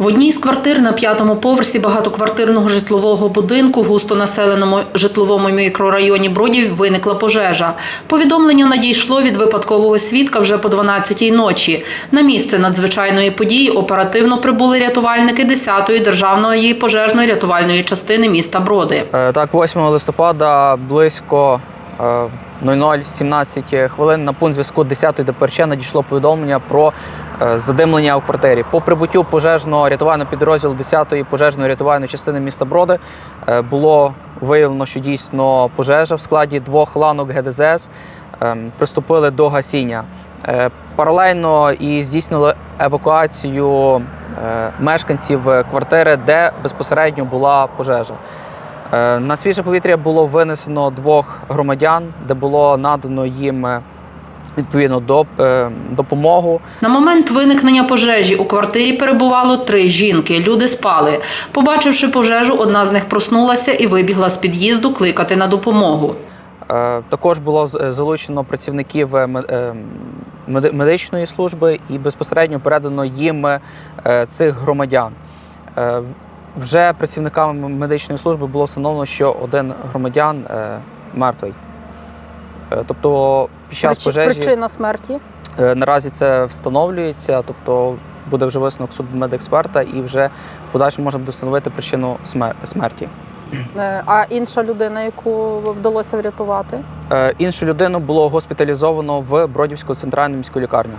В одній з квартир на п'ятому поверсі багатоквартирного житлового будинку в густонаселеному житловому мікрорайоні Бродів виникла пожежа. Повідомлення надійшло від випадкового свідка вже по 12-й ночі. На місце надзвичайної події оперативно прибули рятувальники 10-ї державної пожежної рятувальної частини міста Броди. Е, Так, 8 листопада близько 00.17 хвилин на пункт зв'язку 10-ї ДПРЧ надійшло повідомлення про е, задимлення у квартирі. По прибуттю пожежного рятувального підрозділу 10-ї пожежної рятувальної частини міста Броди е, було виявлено, що дійсно пожежа в складі двох ланок ГДЗС приступили до гасіння. Е, Паралельно і здійснили евакуацію е, мешканців квартири, де безпосередньо була пожежа. Е, На свіже повітря було винесено двох громадян, де було надано їм е, відповідно доп- е, допомогу. На момент виникнення пожежі у квартирі перебувало три жінки. Люди спали. Побачивши пожежу, одна з них проснулася і вибігла з під'їзду кликати на допомогу. Також було залучено працівників ме- меди- медичної служби і безпосередньо передано їм цих громадян. Вже працівниками медичної служби було встановлено, що один громадян е, мертвий. Е, Тобто під час Причи- пожежі Причина смерті. Е, Наразі це встановлюється, тобто буде вже висновок судмедексперта, і вже в подальшому можемо встановити причину смер- смерті. Е, А інша людина, яку вдалося врятувати Е, Іншу людину було госпіталізовано в Бродівську центральну міську лікарню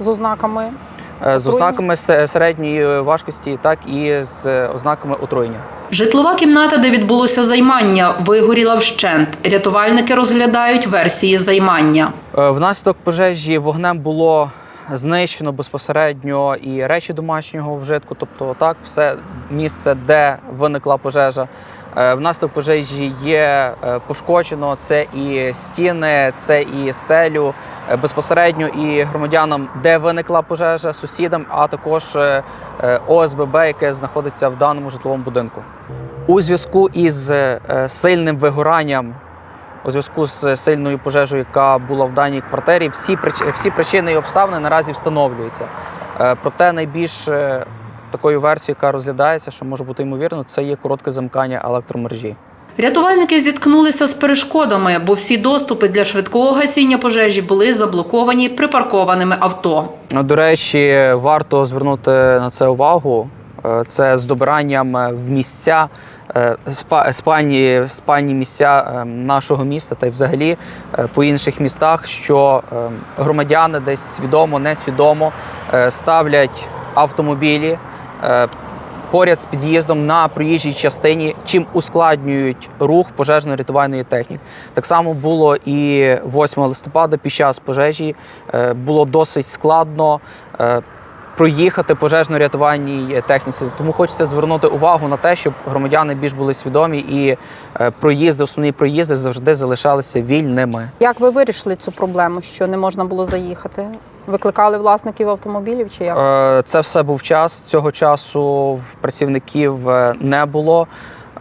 з ознаками. Е, з ознаками середньої важкості, так і з е, ознаками отруєння. Житлова кімната, де відбулося займання, вигоріла вщент. Рятувальники розглядають версії займання. Е, Внаслідок пожежі вогнем було знищено безпосередньо і речі домашнього вжитку, тобто так, все місце, де виникла пожежа. Е, Внаслідок пожежі є е, пошкоджено це і стіни, це і стелю е, безпосередньо і громадянам, де виникла пожежа, сусідам, а також е, е, ОСББ, яке знаходиться в даному житловому будинку. У зв'язку із е, сильним вигоранням у зв'язку з сильною пожежею, яка була в даній квартирі, всі, всі причини і обставини наразі встановлюються. Е, Проте найбільш е, такою версією, яка розглядається, що може бути ймовірно, це є коротке замикання електромережі. Рятувальники зіткнулися з перешкодами, бо всі доступи для швидкого гасіння пожежі були заблоковані припаркованими авто. Ну, До речі, варто звернути на це увагу. Е, Це з добиранням е, в місця, е, спа- спальні, спальні місця нашого міста та й взагалі по інших містах, що громадяни десь свідомо, несвідомо ставлять автомобілі поряд з під'їздом на проїжджій частині, чим ускладнюють рух пожежно-рятувальної техніки. Так само було і 8 листопада під час пожежі е, було досить складно. е, Проїхати пожежно-рятувальній техніці, тому хочеться звернути увагу на те, щоб громадяни більш були свідомі і е, проїзди, основні проїзди завжди залишалися вільними. Як ви вирішили цю проблему, що не можна було заїхати? Викликали власників автомобілів чи як? Е, Це все був час. Цього часу працівників е, не було.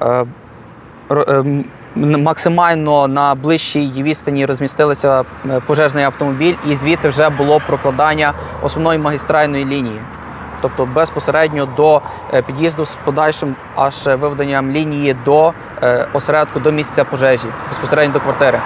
Е, Максимально на ближчій відстані розмістилися пожежний автомобіль, і звідти вже було прокладання основної магістральної лінії. Тобто безпосередньо до під'їзду з подальшим аж виведенням лінії до осередку, до місця пожежі, безпосередньо до квартири.